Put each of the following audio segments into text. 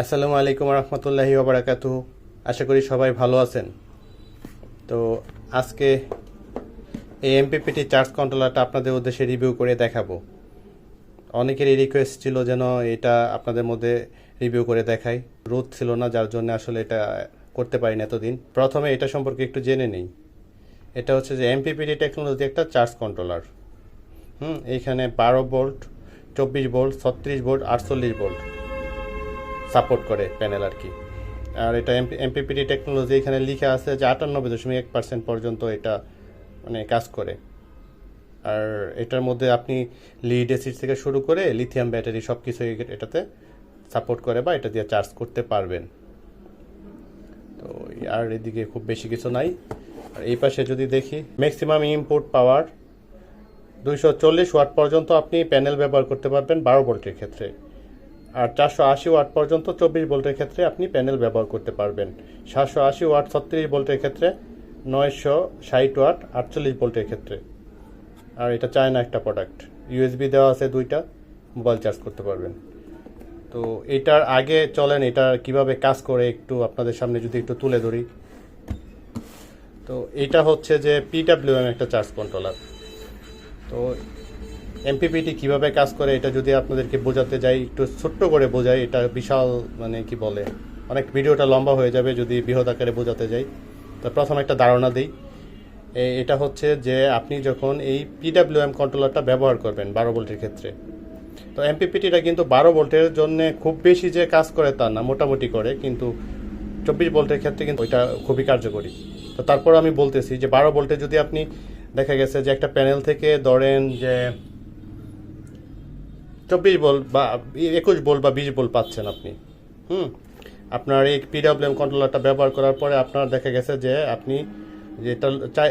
আসসালামু আলাইকুম রহমতুল্লাহি ওবরাকাতু আশা করি সবাই ভালো আছেন। তো আজকে এই এমপিপিটি চার্জ কন্ট্রোলারটা আপনাদের উদ্দেশ্যে রিভিউ করে দেখাবো। অনেকেরই রিকোয়েস্ট ছিল যেন এটা আপনাদের মধ্যে রিভিউ করে দেখাই। রোদ ছিল না, যার জন্য আসলে এটা করতে পারিনি এতদিন। প্রথমে এটা সম্পর্কে একটু জেনে নেই। এটা হচ্ছে যে এমপিপিটি টেকনোলজি একটা চার্জ কন্ট্রোলার। হুম, এইখানে বারো ভোল্ট, চব্বিশ ভোল্ট, ছত্রিশ ভোল্ট, আটচল্লিশ ভোল্ট। সাপোর্ট করে প্যানেল আর কি। আর এটা এমপিপিটি টেকনোলজি এখানে লিখে আছে যে আটানব্বই দশমিক এক পার্সেন্ট পর্যন্ত এটা মানে কাজ করে। আর এটার মধ্যে আপনি লিড এসিড থেকে শুরু করে লিথিয়াম ব্যাটারি সব কিছু এটাতে সাপোর্ট করে বা এটা দিয়ে চার্জ করতে পারবেন। তো আর এদিকে খুব বেশি কিছু নাই। আর এই পাশে যদি দেখি ম্যাক্সিমাম ইনপুট পাওয়ার দুইশো চল্লিশ ওয়াট পর্যন্ত আপনি প্যানেল ব্যবহার করতে পারবেন বারো ভোল্টের ক্ষেত্রে। আর চারশো আশি ওয়াট পর্যন্ত চব্বিশ ভোল্টের ক্ষেত্রে আপনি প্যানেল ব্যবহার করতে পারবেন। সাতশো আশি ওয়াট ছত্রিশ ভোল্টের ক্ষেত্রে, নয়শো ষাট ওয়াট আটচল্লিশ ভোল্টের ক্ষেত্রে। আর এটা চায়না একটা প্রোডাক্ট ইউএসবি দেওয়া আছে দুইটা মোবাইল চার্জ করতে পারবেন। তো এটার আগে চলেন, এটা কীভাবে কাজ করে একটু আপনাদের সামনে যদি একটু তুলে ধরি। তো এটা হচ্ছে যে পিডাব্লিউএম একটা চার্জ কন্ট্রোলার তো এমপিপিটি কীভাবে কাজ করে, এটা যদি আপনাদেরকে বোঝাতে যাই, একটু ছোট্ট করে বোঝাই, এটা বিশাল মানে কি বলে, অনেক ভিডিওটা লম্বা হয়ে যাবে যদি বৃহৎ আকারে বোঝাতে যাই। তো প্রথম একটা ধারণা দিই এটা হচ্ছে যে আপনি যখন এই পিডাব্লিউএম কন্ট্রোলারটা ব্যবহার করবেন বারো ভোল্টের ক্ষেত্রে, তো এমপিপিটিটা কিন্তু বারো ভোল্টের জন্য খুব বেশি যে কাজ করে তা না, মোটামুটি করে, কিন্তু চব্বিশ ভোল্টের ক্ষেত্রে কিন্তু ওইটা খুবই কার্যকরী। তো তারপর আমি বলতেছি যে বারো ভোল্টে যদি আপনি দেখা গেছে যে একটা প্যানেল থেকে ধরেন যে চব্বিশ বল বা একুশ ভোল্ট বা বিশ ভোল্ট পাচ্ছেন আপনি। হুম? আপনার এই পিডাব্লিউএম কন্ট্রোলারটা ব্যবহার করার পরে আপনার দেখা গেছে যে আপনি যেটা চাই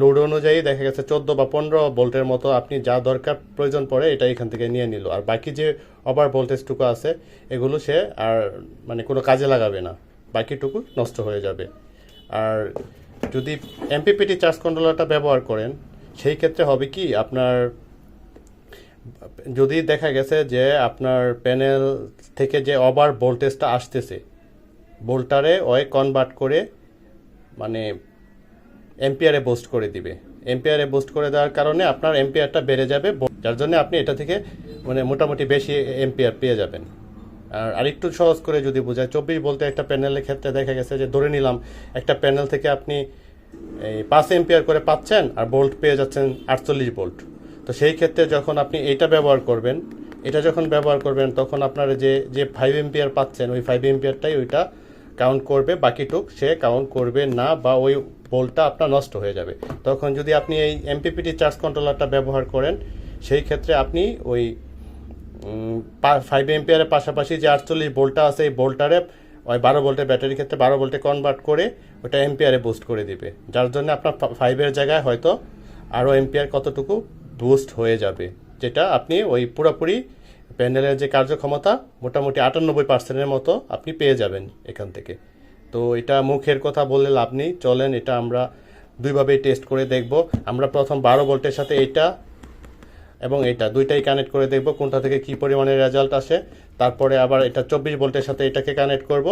লোড অনুযায়ী দেখা গেছে চোদ্দ বা পনেরো ভোল্টের মতো আপনি যা দরকার প্রয়োজন পড়ে এটা এখান থেকে নিয়ে নিল। আর বাকি যে ওভার ভোল্টেজটুকু আছে, এগুলো সে আর মানে কোনো কাজে লাগাবে না। বাকিটুকু নষ্ট হয়ে যাবে। আর যদি এমপিপিটি চার্জ কন্ট্রোলারটা ব্যবহার করেন, সেই ক্ষেত্রে হবে কি, আপনার যদি দেখা গেছে যে আপনার প্যানেল থেকে যে ওভার ভোল্টেজটা আসতেছে ভোল্টারে ওয়ে কনভার্ট করে মানে এম্পিয়ারে বোস্ট করে দিবে। এম্পিয়ারে বোস্ট করে দেওয়ার কারণে আপনার এম্পিয়ারটা বেড়ে যাবে, যার জন্য আপনি এটা থেকে মানে মোটামুটি বেশি এম্পিয়ার পেয়ে যাবেন। আর আরেকটু সহজ করে যদি বোঝায় চব্বিশ বলতে একটা প্যানেলের ক্ষেত্রে দেখা গেছে যে ধরে নিলাম একটা প্যানেল থেকে আপনি এই পাঁচ এম্পিয়ার করে পাচ্ছেন আর বোল্ট পেয়ে যাচ্ছেন আটচল্লিশ ভোল্ট। তো সেই ক্ষেত্রে যখন আপনি এটা ব্যবহার করবেন, এটা যখন ব্যবহার করবেন, তখন আপনার যে যে ফাইভ এম্পিয়ার পাচ্ছেন, ওই ফাইভ এম্পিয়ারটাই ওইটা কাউন্ট করবে, বাকিটুক সে কাউন্ট করবে না বা ওই ভোল্টটা আপনার নষ্ট হয়ে যাবে। তখন যদি আপনি এই এমপিপিটি চার্জ কন্ট্রোলারটা ব্যবহার করেন, সেই ক্ষেত্রে আপনি ওই ফাইভ এম্পিয়ারের পাশাপাশি যে আটচল্লিশ ভোল্টটা আছে, এই ভোল্টারে ওই বারো ভোল্টের ব্যাটারির ক্ষেত্রে বারো ভোল্টে কনভার্ট করে ওটা এম্পিয়ারে বুস্ট করে দিবে। যার জন্য আপনার ফাইভের জায়গায় হয়তো আরও এম্পিয়ার কতটুকু বুস্ট হয়ে যাবে, যেটা আপনি ওই পুরোপুরি প্যান্ডেলের যে কার্যক্ষমতা, মোটামুটি আটানব্বই পার্সেন্টের মতো আপনি পেয়ে যাবেন এখান থেকে। তো এটা মুখের কথা বললে লাভ নেই, চলেন এটা আমরা দুইভাবেই টেস্ট করে দেখব। আমরা প্রথম বারো ভোল্টের সাথে এটা এবং এটা দুইটাই কানেক্ট করে দেখব কোনটা থেকে কি পরিমাণের রেজাল্ট আসে। তারপরে আবার এটা চব্বিশ ভোল্টের সাথে এটাকে কানেক্ট করব।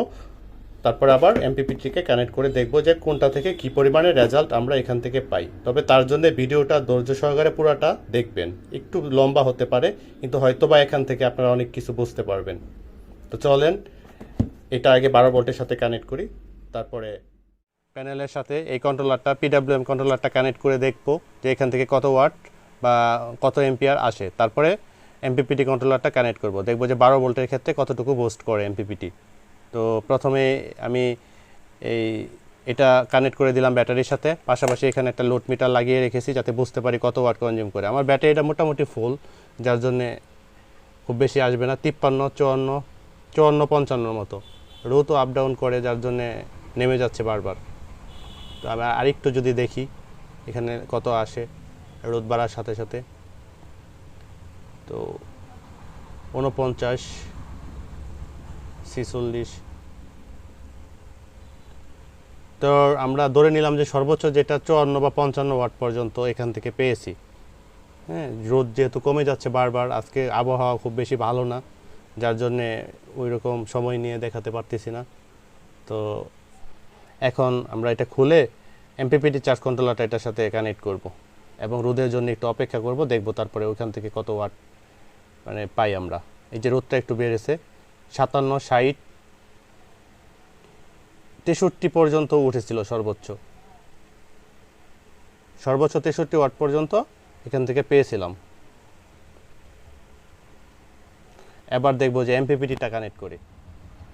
তারপরে আবার এমপিপিটিকে কানেক্ট করে দেখব যে কোনটা থেকে কি পরিমাণে রেজাল্ট আমরা এখান থেকে পাই। তবে তার জন্য ভিডিওটা ধৈর্য সহকারে পুরাটা দেখবেন। একটু লম্বা হতে পারে, কিন্তু হয়তো বা এখান থেকে আপনারা অনেক কিছু বুঝতে পারবেন। তো চলেন, এটা আগে বারো ভোল্টের সাথে কানেক্ট করি। তারপরে প্যানেলের সাথে এই কন্ট্রোলারটা পিডাব্লিউএম কন্ট্রোলারটা কানেক্ট করে দেখব যে এখান থেকে কত ওয়াট বা কত এমপিআর আসে। তারপরে এমপিপিটি কন্ট্রোলারটা কানেক্ট করব। দেখব যে বারো ভোল্টের ক্ষেত্রে কতটুকু বুস্ট করে এমপিপিটি তো প্রথমে আমি এই, এটা কানেক্ট করে দিলাম ব্যাটারির সাথে। পাশাপাশি এখানে একটা লোড মিটার লাগিয়ে রেখেছি যাতে বুঝতে পারি কত ওয়াট কনজিউম করে। আমার ব্যাটারিটা মোটামুটি ফুল যার জন্যে খুব বেশি আসবে না, তিপ্পান্ন, চুয়ান্ন চুয়ান্ন, পঞ্চান্নর মতো। রো তো আপ ডাউন করে, যার জন্যে নেমে যাচ্ছে বারবার। তো আমি আরেকটু যদি দেখি, এখানে কত আসে, রোদ বাড়ার সাথে সাথে। তো উনপঞ্চাশ ছিচল্লিশ। তো আমরা ধরে নিলাম যে সর্বোচ্চ যেটা চুয়ান্ন বা পঞ্চান্ন ওয়াট পর্যন্ত এখান থেকে পেয়েছি। হ্যাঁ রোদ যেহেতু কমে যাচ্ছে বারবার, আজকে আবহাওয়া খুব বেশি ভালো না, যার জন্যে ওই রকম সময় নিয়ে দেখাতে পারতেছি না। তো এখন আমরা এটা খুলে এমপিপিটি চার্জ কন্ট্রোলারটা এটার সাথে কানেক্ট করব এবং রোদের জন্য একটু অপেক্ষা করব, দেখব তারপরে ওইখান থেকে কত ওয়াট মানে পাই আমরা। এই যে রোদটা একটু বেড়েছে সাতান্ন, ষাট, তেষট্টি পর্যন্ত উঠেছিল সর্বোচ্চ। সর্বোচ্চ তেষট্টি ওয়াট পর্যন্ত এখান থেকে পেয়েছিলাম। এবার দেখব যে এমপিপিটিটা কানেক্ট করে।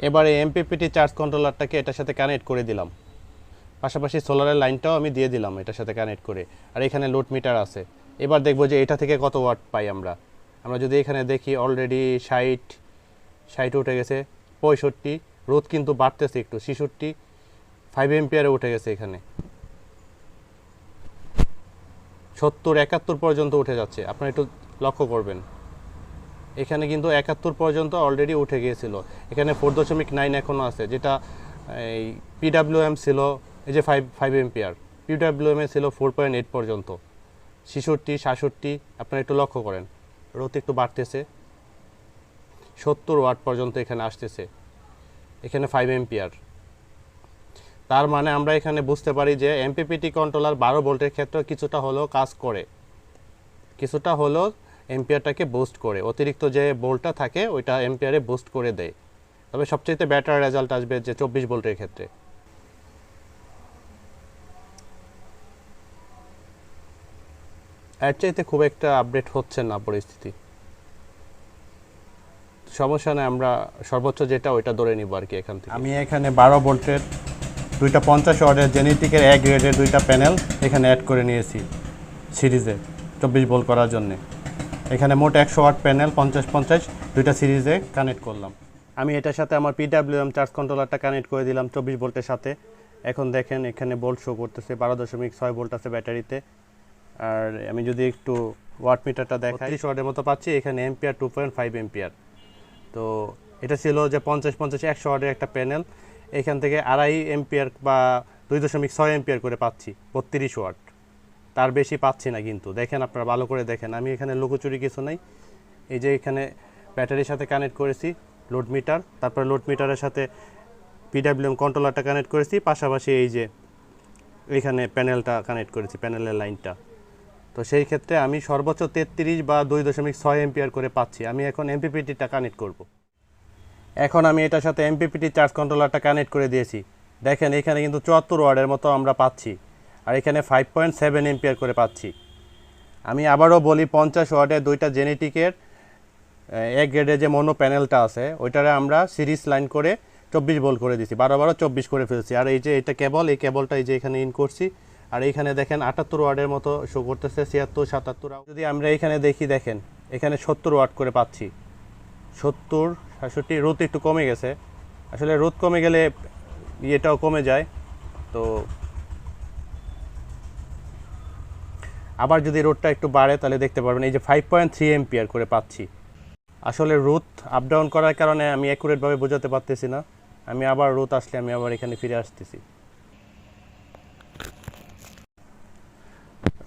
এবারে এমপিপিটি চার্জ কন্ট্রোলারটাকে এটার সাথে কানেক্ট করে দিলাম। পাশাপাশি সোলারের লাইনটাও আমি দিয়ে দিলাম এটার সাথে কানেক্ট করে। আর এখানে লোড মিটার আছে। এবার দেখব যে এটা থেকে কত ওয়াট পাই আমরা। আমরা যদি এখানে দেখি অলরেডি ষাট ষাট উঠে গেছে, পঁয়ষট্টি, রোদ কিন্তু বাড়তেছে একটু, ছেষট্টি ফাইভ এমপিয়ারে উঠে গেছে এখানে। সত্তর, একাত্তর পর্যন্ত উঠে যাচ্ছে, আপনারা একটু লক্ষ্য করবেন। এখানে কিন্তু একাত্তর পর্যন্ত অলরেডি উঠে গিয়েছিল। এখানে ফোর দশমিক নাইন এখনও আছে, যেটা, এই পিডাব্লিউএম ছিল, এই যে ফাইভ ফাইভ এমপিআর পিডাব্লিউএমে ছিল ফোর পয়েন্ট এইট পর্যন্ত। ছেষট্টি, সাতষট্টি, আপনারা একটু লক্ষ্য করেন, রোদ একটু বাড়তেছে। সত্তর ওয়াট পর্যন্ত এখানে আসতেছে। এখানে ফাইভ এমপিআর তার মানে আমরা এখানে বুঝতে পারি যে এমপিপিটি কন্ট্রোলার বারো ভোল্টের ক্ষেত্রে কিছুটা হলেও কাজ করে। কিছুটা হলেও এম্পিয়ারটাকে বুস্ট করে। অতিরিক্ত যে বোল্টটা থাকে, ওইটা এম্পিয়ারে বুস্ট করে দেয়। তবে সবচেয়ে বেটার রেজাল্ট আসবে যে চব্বিশ ভোল্টের ক্ষেত্রে। এর চাইতে খুব একটা আপডেট হচ্ছে না পরিস্থিতি। সমস্যা নেই আমরা সর্বোচ্চ যেটা ওইটা ধরে নিব আর কি এখান থেকে। আমি এখানে বারো ভোল্টের দুইটা পঞ্চাশ ওয়ার্ডের জেনেটিকের এক গ্রেডের দুইটা প্যানেল এখানে অ্যাড করে নিয়েছি সিরিজে চব্বিশ ভোল্ট করার জন্যে। এখানে মোট একশো ওয়াট প্যানেল পঞ্চাশ পঞ্চাশ দুইটা সিরিজে কানেক্ট করলাম। আমি এটার সাথে আমার পিডাব্লিউএম চার্জ কন্ট্রোলারটা কানেক্ট করে দিলাম চব্বিশ ভোল্টের সাথে। এখন দেখেন এখানে বোল্ট শো করতেছে বারো দশমিক ছয় ভোল্ট আছে ব্যাটারিতে। আর আমি যদি একটু ওয়াট মিটারটা দেখাই। ত্রিশ ওয়াটের মতো পাচ্ছি এখানে ampere two point five ampere তো এটা ছিল যে পঞ্চাশ পঞ্চাশ একশো ওয়াটের একটা প্যানেল। এখান থেকে আড়াই এম্পিয়ার বা দুই দশমিক ছয় এম্পিয়ার করে পাচ্ছি, বত্রিশ ওয়াট। তার বেশি পাচ্ছি না কিন্তু, দেখেন আপনারা, ভালো করে দেখেন। আমি এখানে লুকোচুরি কিছু নাই। এই যে এখানে ব্যাটারির সাথে কানেক্ট করেছি লোড মিটার তারপরে লোড মিটারের সাথে পিডাব্লিউএম কন্ট্রোলারটা কানেক্ট করেছি, পাশাপাশি এই যে এখানে প্যানেলটা কানেক্ট করেছি প্যানেলের লাইনটা তো সেই ক্ষেত্রে আমি সর্বোচ্চ তেত্রিশ বা দুই দশমিক ছয় এম্পিয়ার করে পাচ্ছি। আমি এখন এমপিপিটিটা কানেক্ট করব। এখন আমি এটার সাথে এমপিপিটি চার্জ কন্ট্রোলারটা কানেক্ট করে দিয়েছি। দেখেন এখানে কিন্তু চুয়াত্তর ওয়ার্ডের মতো আমরা পাচ্ছি আর এখানে ফাইভ পয়েন্ট সেভেন এম্পিয়ার করে পাচ্ছি। আমি আবারও বলি পঞ্চাশ ওয়ার্ডের দুইটা জেনেটিকের এক গ্রেডের যে মনো প্যানেলটা আছে, ওইটারে আমরা সিরিজ লাইন করে চব্বিশ ভোল্ট করে দিছি বারো বারো চব্বিশ করে ফেলছি। আর এই যে এটা কেবল এই কেবলটা এই যে এখানে ইন করছি আর এইখানে দেখেন আটাত্তর ওয়ার্ডের মতো শো করতেছে, ছিয়াত্তর, সাতাত্তর যদি আমরা এখানে দেখি, দেখেন, এখানে সত্তর ওয়াট করে পাচ্ছি। সত্তর, সাতষট্টি, রোদ একটু কমে গেছে। আসলে রোদ কমে গেলে ইয়েটাও কমে যায়। তো আবার যদি রোডটা একটু বাড়ে, তাহলে দেখতে পারবেন, এই যে ফাইভ পয়েন্ট থ্রি এম্পিয়ার করে পাচ্ছি। আসলে রোদ আপ ডাউন করার কারণে আমি অ্যাকুরেটভাবে বোঝাতে পারতেছি না। আমি আবার রোদ আসলে আমি আবার এখানে ফিরে আসতেছি।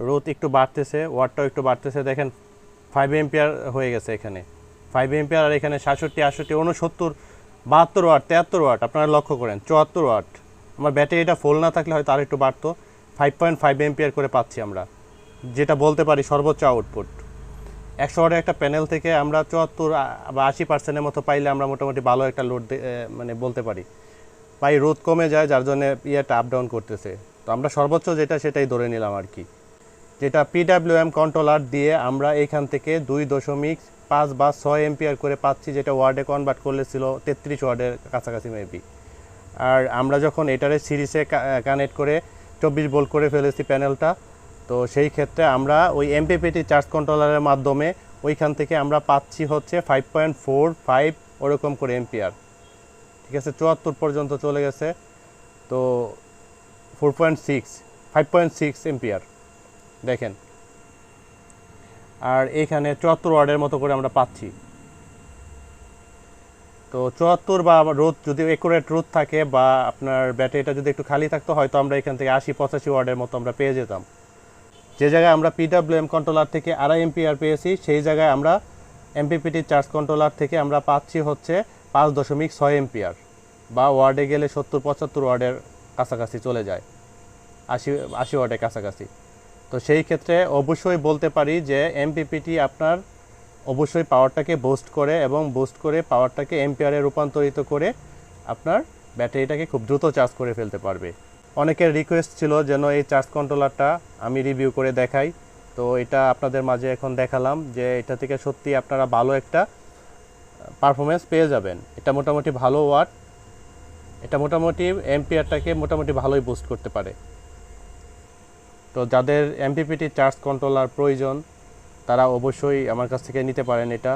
রোদ একটু বাড়তেছে, ওয়াটটাও একটু বাড়তেছে। দেখেন ফাইভ এম্পিয়ার হয়ে গেছে এখানে। ফাইভ এম্পিয়ার আর এখানে সাতষট্টি, আটষট্টি উনসত্তর বাহাত্তর ওয়াট তেহাত্তর ওয়াট, আপনারা লক্ষ্য করেন, চুয়াত্তর ওয়াট। আমার ব্যাটারিটা ফোল না থাকলে হয়তো আর একটু বাড়তো। ফাইভ পয়েন্ট ফাইভ এম্পিয়ার করে পাচ্ছি আমরা। যেটা বলতে পারি সর্বোচ্চ আউটপুট একশো ওয়াটের একটা প্যানেল থেকে আমরা চুয়াত্তর বা আশি পার্সেন্টের মতো পাইলে আমরা মোটামুটি ভালো একটা লোড মানে বলতে পারি। পাই রোদ কমে যায়, যার জন্য ইয়েটা আপ ডাউন করতেছে। তো আমরা সর্বোচ্চ যেটা, সেটাই ধরে নিলাম আর কি। যেটা পিডাব্লিউএম কন্ট্রোলার দিয়ে আমরা এখান থেকে দুই দশমিক পাঁচ বা ছয় এম্পিয়ার করে পাচ্ছি, যেটা ওয়ার্ডে কনভার্ট করলে ছিল তেত্রিশ ওয়ার্ডের কাছাকাছি মেবি আর আমরা যখন এটারে সিরিজে কানেক্ট করে চব্বিশ ভোল্ট করে ফেলেছি প্যানেলটা তো সেই ক্ষেত্রে আমরা ওই এমপিপিটি চার্জ কন্ট্রোলারের মাধ্যমে ওইখান থেকে আমরা পাচ্ছি হচ্ছে ফাইভ পয়েন্ট ফোর ফাইভ ওরকম করে এম্পিয়ার ঠিক আছে? চুয়াত্তর পর্যন্ত চলে গেছে, তো four point six five point six ampere দেখেন। আর এইখানে চুয়াত্তর ওয়ার্ডের মতো করে আমরা পাচ্ছি। তো চুয়াত্তর বা রোদ যদি একুরেট রোদ থাকে বা আপনার ব্যাটারিটা যদি একটু খালি থাকতো, হয়তো আমরা এখান থেকে আশি, পঁচাশি ওয়ার্ডের মতো আমরা পেয়ে যেতাম। যে জায়গায় আমরা পিডাব্লিউএম কন্ট্রোলার থেকে আড়াই এমপিআর পেয়েছি, সেই জায়গায় আমরা এমপিপিটি চার্জ কন্ট্রোলার থেকে আমরা পাচ্ছি হচ্ছে পাঁচ দশমিক ছয় এম্পিয়ার বা ওয়ার্ডে গেলে সত্তর, পঁচাত্তর ওয়ার্ডের কাছাকাছি চলে যায়। আশি আশি ওয়ার্ডের কাছাকাছি। তো সেই ক্ষেত্রে অবশ্যই বলতে পারি যে এমপিপিটি আপনার অবশ্যই পাওয়ারটাকে বুস্ট করে এবং বুস্ট করে পাওয়ারটাকে এম্পিয়ারে রূপান্তরিত করে আপনার ব্যাটারিটাকে খুব দ্রুত চার্জ করে ফেলতে পারবে। অনেকের রিকোয়েস্ট ছিল যেন এই চার্জ কন্ট্রোলারটা আমি রিভিউ করে দেখাই। তো এটা আপনাদের মাঝে এখন দেখালাম যে এটা থেকে সত্যি আপনারা ভালো একটা পারফরমেন্স পেয়ে যাবেন। এটা মোটামুটি ভালো ওয়াট এটা মোটামুটি এম্পিয়ারটাকে মোটামুটি ভালোই বুস্ট করতে পারে। তো যাদের এমপিপিটি চার্জ কন্ট্রোলার প্রয়োজন, তারা অবশ্যই আমার কাছ থেকে নিতে পারেন এটা।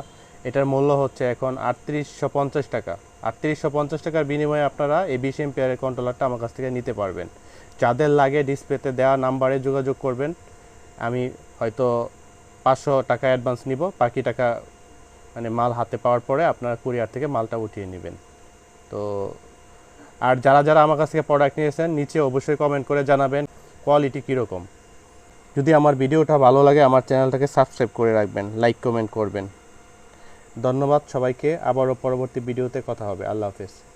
এটার মূল্য হচ্ছে এখন আটত্রিশশো পঞ্চাশ টাকা। আটত্রিশশো পঞ্চাশ টাকার বিনিময়ে আপনারা এই বিশ এম্পিয়ারের কন্ট্রোলারটা আমার কাছ থেকে নিতে পারবেন। যাদের লাগে ডিসপ্লেতে দেওয়া নাম্বারে যোগাযোগ করবেন। আমি হয়তো পাঁচশো টাকা অ্যাডভান্স নিব, বাকি টাকা মানে মাল হাতে পাওয়ার পরে আপনার কুরিয়ার থেকে মালটা উঠিয়ে নেবেন। তো আর যারা যারা আমার কাছ থেকে প্রোডাক্ট নিয়েছেন, নিচে অবশ্যই কমেন্ট করে জানাবেন। কোয়ালিটি কীরকম? যদি আমার ভিডিওটা ভালো লাগে, আমার চ্যানেলটাকে সাবস্ক্রাইব করে রাখবেন লাইক কমেন্ট করবেন। ধন্যবাদ সবাইকে, আবারও পরবর্তী ভিডিওতে কথা হবে। আল্লাহ হাফেজ।